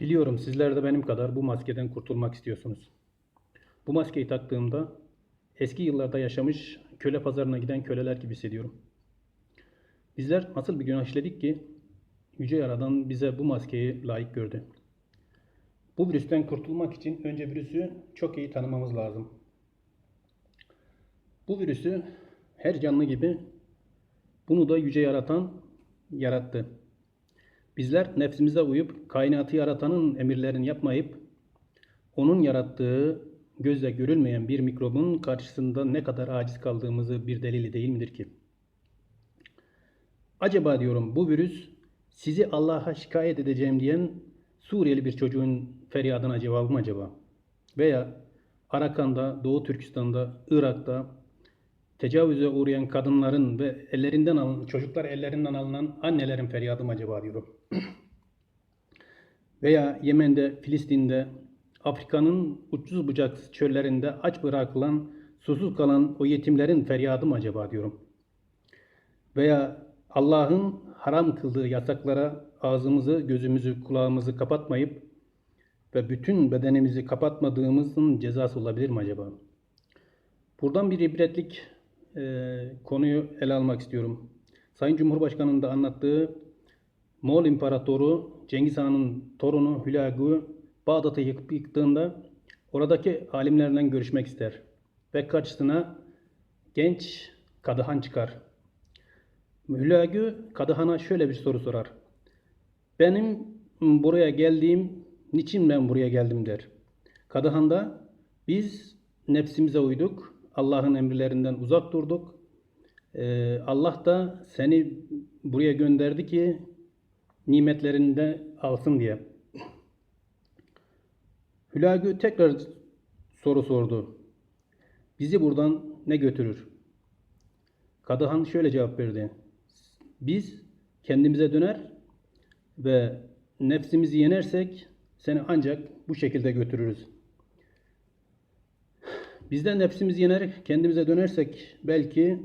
Biliyorum sizler de benim kadar bu maskeden kurtulmak istiyorsunuz. Bu maskeyi taktığımda eski yıllarda yaşamış köle pazarına giden köleler gibi hissediyorum. Bizler nasıl bir günah işledik ki Yüce Yaradan bize bu maskeyi layık gördü. Bu virüsten kurtulmak için önce virüsü çok iyi tanımamız lazım. Bu virüsü her canlı gibi bunu da Yüce Yaratan yarattı. Bizler nefsimize uyup kainatı yaratanın emirlerini yapmayıp onun yarattığı gözle görülmeyen bir mikrobun karşısında ne kadar aciz kaldığımızı bir delili değil midir ki? Acaba diyorum bu virüs sizi Allah'a şikayet edeceğim diyen Suriyeli bir çocuğun feryadına cevabı mı acaba? Veya Arakan'da, Doğu Türkistan'da, Irak'ta tecavüze uğrayan kadınların ve ellerinden alınan, çocuklar ellerinden alınan annelerin feryadı mı acaba diyorum. Veya Yemen'de, Filistin'de, Afrika'nın uçsuz bucaksız çöllerinde aç bırakılan, susuz kalan o yetimlerin feryadı mı acaba diyorum. Veya Allah'ın haram kıldığı yasaklara ağzımızı, gözümüzü, kulağımızı kapatmayıp ve bütün bedenimizi kapatmadığımızın cezası olabilir mi acaba? Buradan bir ibretlik e, konuyu ele almak istiyorum. Sayın Cumhurbaşkanı'nın da anlattığı Moğol İmparatoru Cengiz Han'ın torunu Hülagü Bağdat'ı yıkıp yıktığında oradaki alimlerle görüşmek ister. Ve karşısına genç Kadıhan çıkar. Hülagü Kadıhan'a şöyle bir soru sorar. Benim buraya geldiğim, niçin ben buraya geldim der. Kadıhan da biz nefsimize uyduk, Allah'ın emirlerinden uzak durduk. Ee, Allah da seni buraya gönderdi ki nimetlerini de alsın diye. Hülagü tekrar soru sordu. Bizi buradan ne götürür? Kadıhan şöyle cevap verdi. Biz kendimize döner ve nefsimizi yenersek seni ancak bu şekilde götürürüz. Bizden nefsimizi yener, kendimize dönersek belki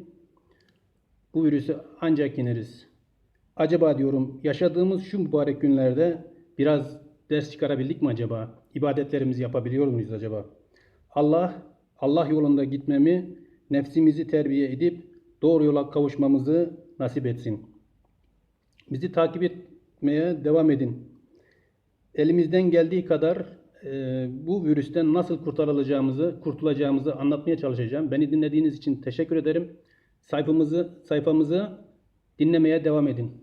bu virüsü ancak yeneriz. Acaba diyorum yaşadığımız şu mübarek günlerde biraz ders çıkarabildik mi acaba? İbadetlerimizi yapabiliyor muyuz acaba? Allah, Allah yolunda gitmemi, nefsimizi terbiye edip doğru yola kavuşmamızı nasip etsin. Bizi takip etmeye devam edin. Elimizden geldiği kadar e, bu virüsten nasıl kurtarılacağımızı, kurtulacağımızı anlatmaya çalışacağım. Beni dinlediğiniz için teşekkür ederim. Sayfamızı, sayfamızı dinlemeye devam edin.